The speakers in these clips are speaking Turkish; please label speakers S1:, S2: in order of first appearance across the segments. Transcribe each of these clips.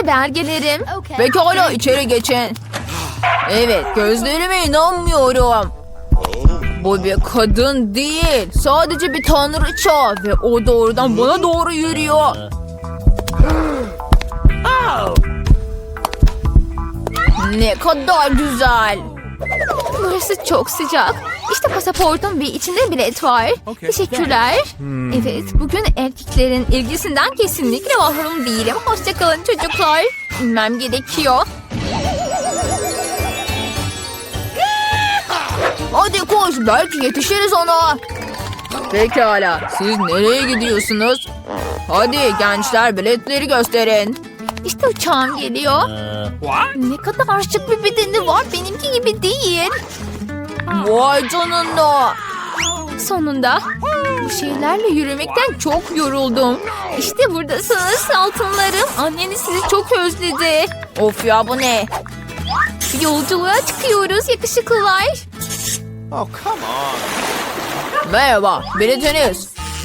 S1: İşte belgelerim.
S2: Pekala içeri geçin. Evet gözlerime inanmıyorum. Bu bir kadın değil. Sadece bir tanrıça ve o doğrudan bana doğru yürüyor. Ne kadar güzel.
S1: Burası çok sıcak. İşte pasaportum ve içinde bilet var. Teşekkürler. Evet, bugün erkeklerin ilgisinden kesinlikle mahrum değilim. Hoşçakalın çocuklar. İnmem gerekiyor.
S2: Hadi koş belki yetişiriz ona. Pekala siz nereye gidiyorsunuz? Hadi gençler biletleri gösterin.
S1: İşte uçağım geliyor. Ne kadar şık bir bedeni var. Benimki gibi değil.
S2: Vay canına.
S1: Sonunda bu şeylerle yürümekten çok yoruldum. İşte buradasınız altınlarım. Anneniz sizi çok özledi.
S2: Of ya bu ne?
S1: Yolculuğa çıkıyoruz yakışıklılar.
S3: Oh, come on.
S2: Merhaba biletiniz.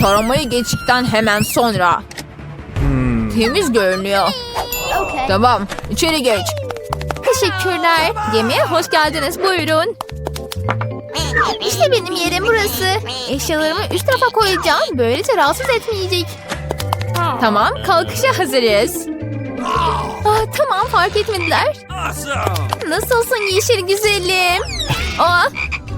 S2: Taramayı geçtikten hemen sonra. Temiz görünüyor. Tamam içeri geç.
S1: Teşekkürler. Gemiye hoş geldiniz. Buyurun. İşte benim yerim burası. Eşyalarımı üst tarafa koyacağım. Böylece rahatsız etmeyecek. Tamam, kalkışa hazırız. Aa, tamam, fark etmediler. Nasılsın yeşil güzelim? Aa,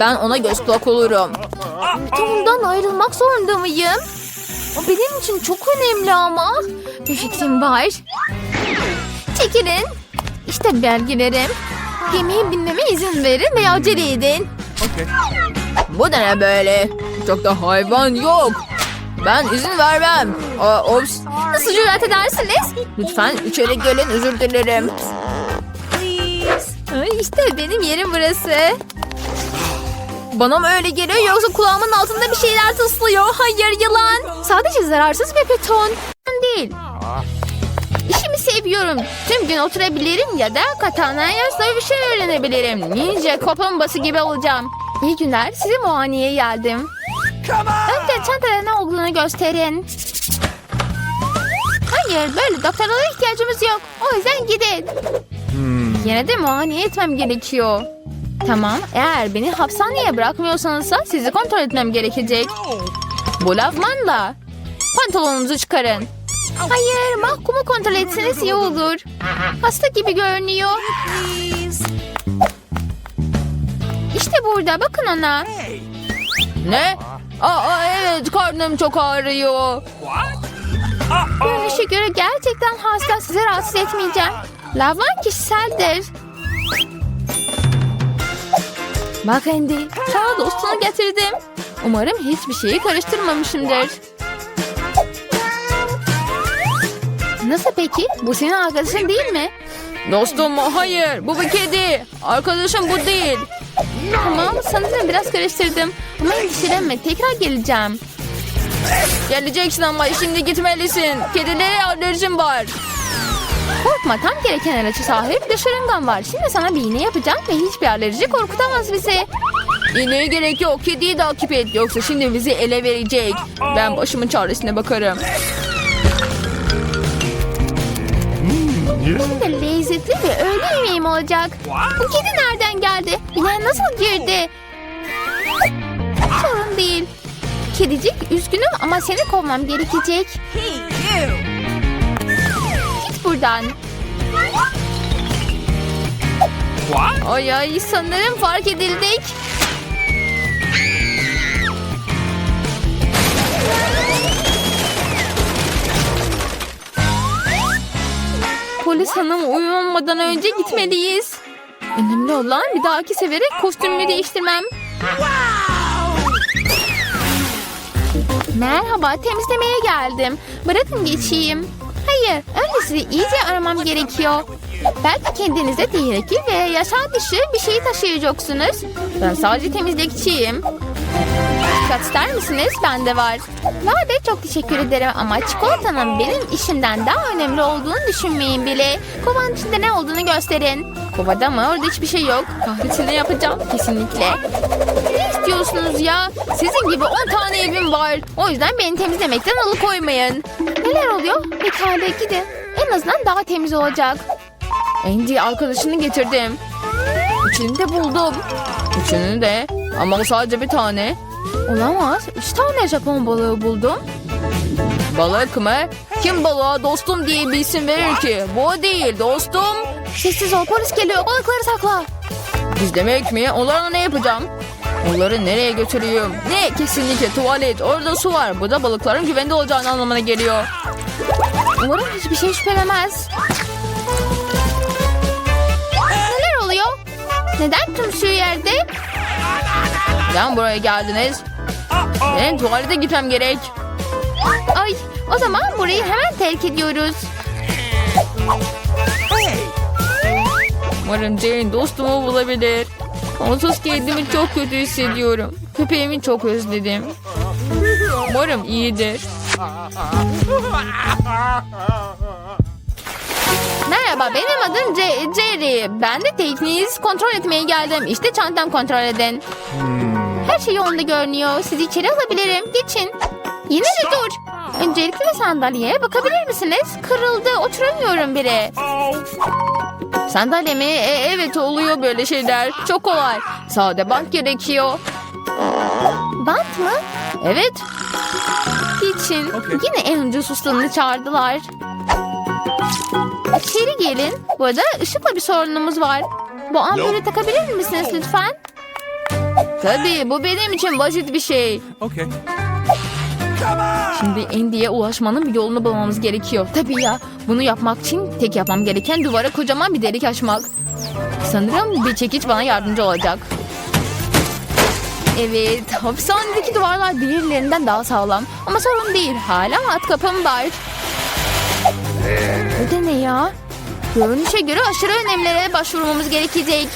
S2: Ben ona göz kulak olurum.
S1: Tom'dan ayrılmak zorunda mıyım? O benim için çok önemli ama. Bir fikrim var. Çekilin. İşte belgelerim. Gemiye binmeme izin verin ve acele edin.
S3: Okay.
S2: Bu da ne böyle? Uçakta hayvan yok. Ben izin vermem. Aa, ops.
S1: Nasıl cüret edersiniz?
S2: Lütfen içeri gelin özür dilerim.
S1: Ay, İşte benim yerim burası.
S2: Bana mı öyle geliyor yoksa
S1: Kulağımın altında bir şeyler tıslıyor. Hayır yılan. Sadece zararsız bir beton. Değil. İşimi seviyorum. Tüm gün oturabilirim ya da katanaya bir şey öğrenebilirim. Ninja kaplumbağası gibi olacağım. İyi günler. Size muayeneye geldim. Önce çantada ne olduğunu gösterin. Hayır böyle doktorlara ihtiyacımız yok. O yüzden gidin. Yine de muayene etmem gerekiyor. Tamam eğer beni hapishaneye bırakmıyorsanız da sizi kontrol etmem gerekecek. Bu lavmanla. Pantolonunuzu çıkarın. Hayır mahkumu kontrol etseniz iyi olur. Hasta gibi görünüyor. İşte burada bakın ona.
S2: Ne? Aa evet karnım çok ağrıyor.
S1: Görünüşe göre gerçekten hasta sizi rahatsız etmeyeceğim. Lavman kişiseldir. Bak Andy, sana dostunu getirdim. Umarım hiçbir şeyi karıştırmamışımdır. Nasıl peki? Bu senin arkadaşın değil mi?
S2: Dostum hayır bu bir kedi. Arkadaşım bu değil.
S1: Tamam, sanırım biraz karıştırdım. Ama endişelenme, tekrar geleceğim.
S2: Geleceksin ama şimdi gitmelisin. Kedilere alerjim var.
S1: Korkma, tam gereken ilaça sahip bir şırıngan var. Şimdi sana bir iğne yapacağım ve hiçbir alerji korkutamaz bizi.
S2: İğneye gerek yok. Kediyi takip et. Yoksa şimdi bizi ele verecek. Ben başımın çaresine bakarım.
S1: Şimdi lezzetli ve öğle yemeğim olacak. Bu kedi nereden geldi? Bina nasıl girdi? Sorun değil. Kedicik üzgünüm ama seni kovmam gerekecek. Git buradan.
S3: What?
S1: Ay ay sanırım fark edildik. Polis hanım uyanmadan önce gitmeliyiz. Önemli olan bir dahaki sefere kostümümü değiştirmem. Merhaba, temizlemeye geldim. Bırakın geçeyim. Hayır, önce sizi iyice aramam gerekiyor. Belki kendinize tehlikeli ve yaşam dışı bir şey taşıyacaksınız. Ben sadece temizlikçiyim. Dikkat ister misiniz? Bende var. Be çok teşekkür ederim ama çikolatanın benim işimden daha önemli olduğunu düşünmeyin bile. Kovanın içinde ne olduğunu gösterin. Kovada mı? Orada hiçbir şey yok. Kahvesini yapacağım kesinlikle. Ne istiyorsunuz ya? Sizin gibi 10 tane evim var. O yüzden beni temizlemekten alıkoymayın. Neler oluyor? Pekala gidin. En azından daha temiz olacak.
S2: Andy arkadaşını getirdim. Üçünü de buldum. Üçünü de. Ama sadece bir tane.
S1: Olamaz. Üç tane Japon balığı buldum.
S2: Balık mı? Kim balığa dostum diye bir isim verir ki? Bu değil dostum.
S1: Sessiz ol polis geliyor balıkları sakla.
S2: Gizlemek mi? Onlarla ne yapacağım? Onları nereye götüreyim? Ne? Kesinlikle tuvalet. Orada su var. Bu da balıkların güvende olacağını anlamına geliyor.
S1: Umarım hiçbir şey şüphelemez. Neler oluyor? Neden tüm su yerde?
S2: Neden buraya geldiniz? Benim tuvalete gitmem gerek.
S1: Ay o zaman burayı hemen terk ediyoruz.
S2: Umarım Jane dostumu bulabilir. Onsuz kendimi çok kötü hissediyorum. Köpeğimi çok özledim. Umarım iyidir.
S1: Merhaba benim adım Ce- Jerry. Ben de tekniğinizi kontrol etmeye geldim. İşte çantam kontrol edin. Her şey yolunda görünüyor. Sizi içeri alabilirim. Geçin. Yine de dur. Öncelikle sandalyeye bakabilir misiniz? Kırıldı. Oturamıyorum bile.
S2: Sandalyemi e, evet oluyor böyle şeyler. Çok kolay. Sade bant gerekiyor.
S1: Bant mı?
S2: Evet.
S1: Geçin.
S3: Okey.
S1: Yine en ucuz ustanını çağırdılar. İçeri gelin. Bu arada ışıkla bir sorunumuz var. Bu ampulü takabilir misiniz lütfen?
S2: Tabii bu benim için basit bir şey.
S3: Okay.
S2: Şimdi Andy'ye ulaşmanın bir yolunu bulmamız gerekiyor. Tabii ya. Bunu yapmak için tek yapmam gereken duvara kocaman bir delik açmak. Sanırım bir çekiç bana yardımcı olacak. Evet, hapishanedeki duvarlar diğerlerinden daha sağlam. Ama sorun değil, hala alt kapım var.
S1: Bu da ne ya?
S2: Görünüşe göre aşırı önemlere başvurmamız gerekecek.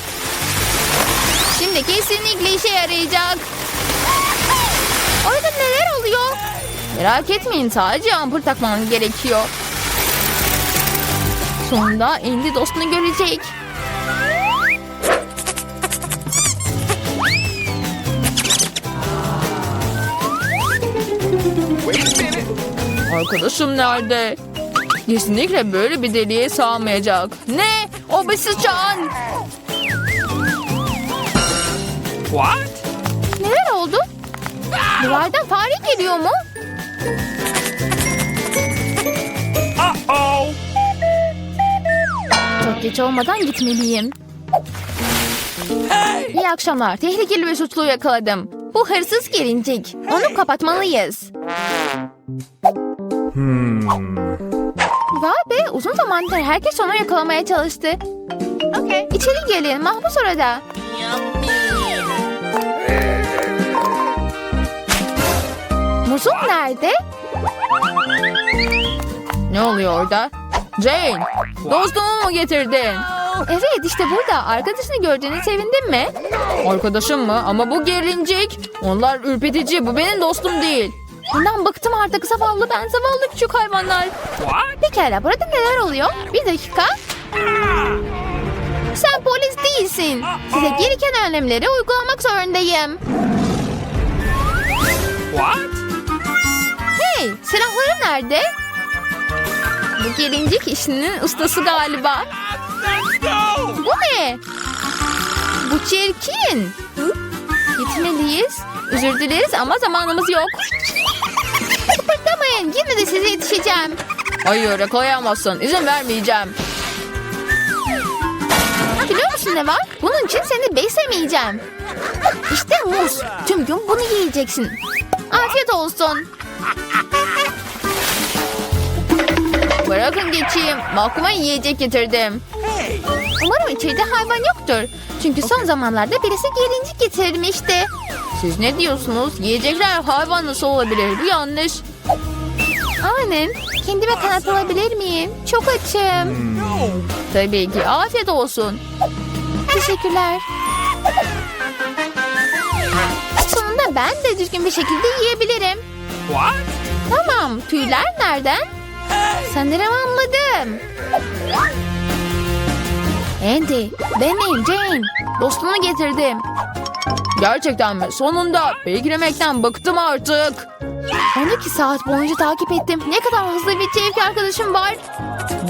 S2: Şimdi kesinlikle işe yarayacak.
S1: Orada neler oluyor?
S2: Merak etmeyin sadece ampul takmanız gerekiyor. Sonunda Andy dostunu görecek. Arkadaşım nerede? Kesinlikle böyle bir deliğe sağmayacak. Ne? O bir sıçan.
S3: What?
S1: Neler oldu? Duvardan fare geliyor mu?
S3: Uh-oh.
S1: Çok geç olmadan gitmeliyim.
S3: Hey.
S1: İyi akşamlar. Tehlikeli bir suçluyu yakaladım. Bu hırsız gelincik. Onu kapatmalıyız. Vay be uzun zamandır herkes onu yakalamaya çalıştı. Okay. İçeri gelin mahpus orada. Muzum nerede?
S2: Ne oluyor orada? Jane, dostumu mu getirdin?
S1: Evet işte burada. Arkadaşını gördüğüne sevindin mi?
S2: Arkadaşım mı? Ama bu gerincik. Onlar ürpetici. Bu benim dostum değil.
S1: Bundan bıktım artık zavallı ben zavallı küçük hayvanlar.
S3: What?
S1: Pekala burada neler oluyor? Bir dakika. Sen polis değilsin. Size gereken önlemleri uygulamak zorundayım.
S3: What?
S1: Hey silahları nerede? Bu gelincik işinin ustası galiba. Bu ne? Bu çirkin. Gitmeliyiz. Özür dileriz ama zamanımız yok. Kıpırdamayın. Yine de size yetişeceğim.
S2: Hayır yakalayamazsın. İzin vermeyeceğim.
S1: Biliyor musun ne var? Bunun için seni beslemeyeceğim. İşte muz. Tüm gün bunu yiyeceksin. Afiyet olsun.
S2: Bırakın geçeyim. Mahkuma yiyecek getirdim.
S3: Hey.
S1: Umarım içeride hayvan yoktur. Çünkü son zamanlarda birisi gelincik getirmişti.
S2: Siz ne diyorsunuz? Yiyecekler hayvan nasıl olabilir? Bu yanlış.
S1: Aynen. Kendime kanat alabilir miyim? Çok açım.
S3: No.
S2: Tabii ki. Afiyet olsun.
S1: Teşekkürler. Sonunda ben de düzgün bir şekilde yiyebilirim.
S3: What?
S1: Tamam. Tüyler nereden? Sanırım anladım. Andy, benim Jane. Dostumu getirdim.
S2: Gerçekten mi? Sonunda. Beklemekten bıktım artık.
S1: 12 saat boyunca takip ettim. Ne kadar hızlı bir çevik arkadaşım var.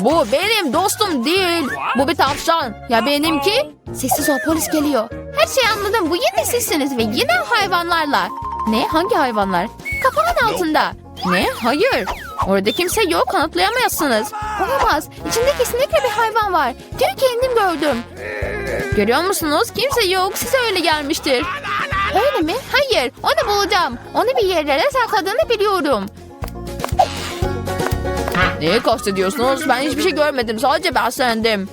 S2: Bu benim dostum değil. Bu bir tavşan. Ya benimki?
S1: Sessiz ol polis geliyor. Her şeyi anladım. Bu yine sizsiniz ve yine hayvanlarla. Ne? Hangi hayvanlar? Kafanın altında.
S2: Ne? Hayır.
S1: Orada kimse yok kanıtlayamazsınız. Olamaz. İçinde kesinlikle bir hayvan var. Dün kendim gördüm. Görüyor musunuz? Kimse yok. Size öyle gelmiştir. Öyle mi? Hayır. Onu bulacağım. Onu bir yerlere sakladığını biliyorum.
S2: Neyi kastediyorsunuz? Ben hiçbir şey görmedim. Sadece beslendim.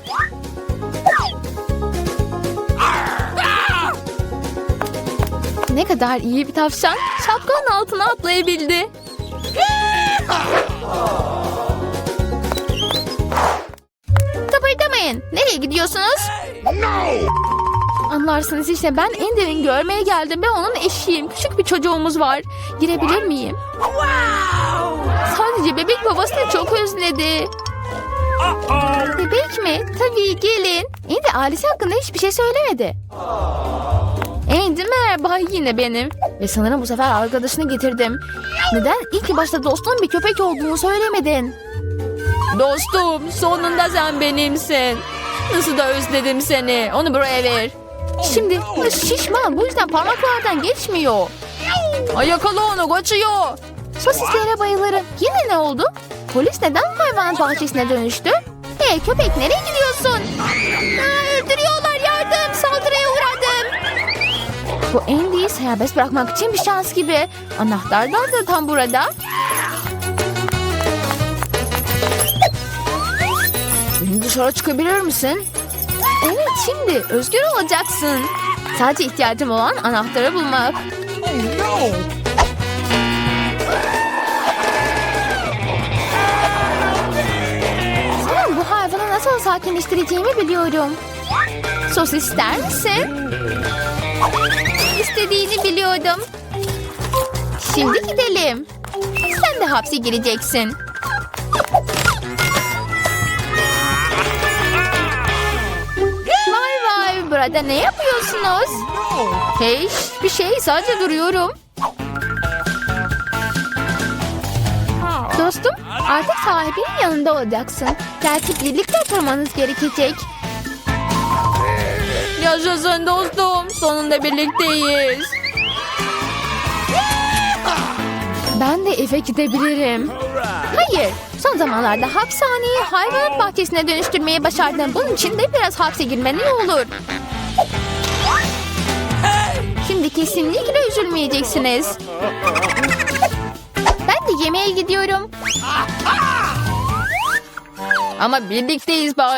S1: Ne kadar iyi bir tavşan. Şapkanın altına atlayabildi. Kıpırdamayın. Nereye gidiyorsunuz? Anlarsınız işte ben Ender'in görmeye geldim ve onun eşiyim. Küçük bir çocuğumuz var. Girebilir miyim? Sadece bebek babasını çok özledi. Bebek mi? Tabii gelin. Ender ailesi hakkında hiçbir şey söylemedi. Andy merhaba yine benim. Ve sanırım bu sefer arkadaşını getirdim. Neden ilk başta dostun bir köpek olduğunu söylemedin?
S2: Dostum sonunda sen benimsin. Nasıl da özledim seni. Onu buraya ver.
S1: Şimdi şişman bu yüzden parmaklardan geçmiyor.
S2: Ay yakala onu kaçıyor.
S1: Sosislere bayılırım. Yine ne oldu? Polis neden hayvanat bahçesine dönüştü? Hey köpek nereye gidiyorsun? Aa, öldürüyorlar yardım saldırıya uğradım. Bu Andy'yi serbest bırakmak için bir şans gibi. Anahtarlar da tam burada.
S2: Beni dışarı çıkabilir misin?
S1: Evet şimdi özgür olacaksın. Sadece ihtiyacım olan anahtarı bulmak. Sanırım bu hayvanı nasıl sakinleştireceğimi biliyorum. Sos ister misin? İstediğini biliyordum. Şimdi gidelim. Sen de hapse gireceksin. Vay burada ne yapıyorsunuz? Hey bir şey sadece duruyorum. Dostum artık sahibinin yanında olacaksın. Belki birlikte oturmanız gerekecek.
S2: Yaşasın dostum. Sonunda birlikteyiz.
S1: Ben de eve gidebilirim. Hayır. Son zamanlarda hapishaneyi hayvanat bahçesine dönüştürmeyi başardın. Bunun için de biraz hapse girmen iyi olur. Şimdi kesinlikle üzülmeyeceksiniz. Ben de yemeğe gidiyorum.
S2: Ama birlikteyiz bari.